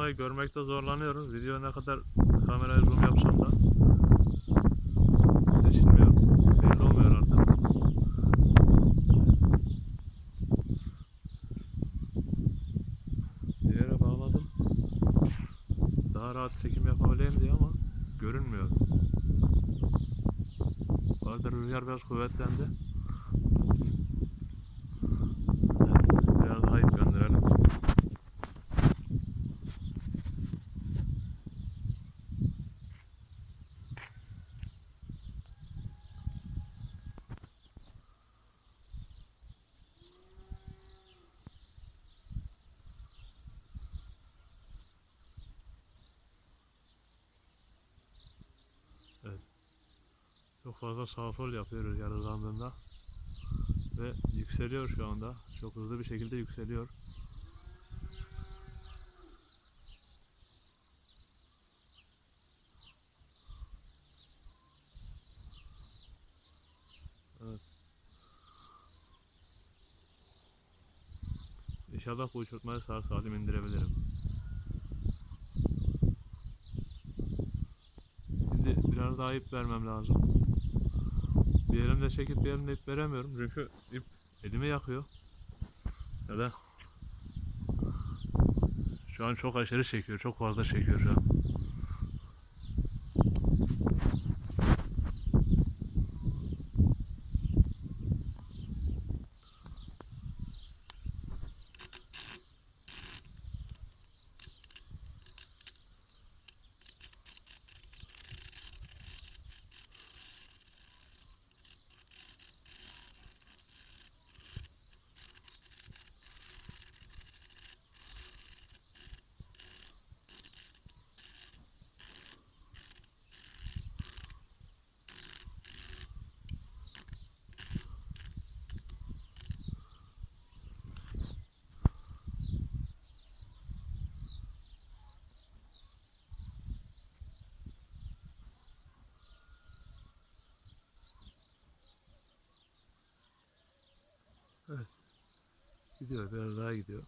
yapmayı görmekte zorlanıyorum. Video ne kadar kamerayı zoom yapsam da seçilmiyor. Belli olmuyor artık. Bir yere bağladım. Daha rahat çekim yapabileyim diye ama görünmüyor. Arada rüzgar biraz kuvvetlendi. Evet, biraz daha ip gönderelim. Çok fazla sağ sol yapıyor rüzgar hızlandığında. Ve yükseliyor şu anda. Çok hızlı bir şekilde yükseliyor. Evet. İnşallah bu uçurtmayı sağ salim indirebilirim. Şimdi biraz daha ip vermem lazım. Bir elimde çekip bir elimde ip veremiyorum çünkü ip elimi yakıyor. Ya da şu an çok aşırı çekiyor, çok fazla çekiyor şu an. Gidiyor, biraz daha gidiyor.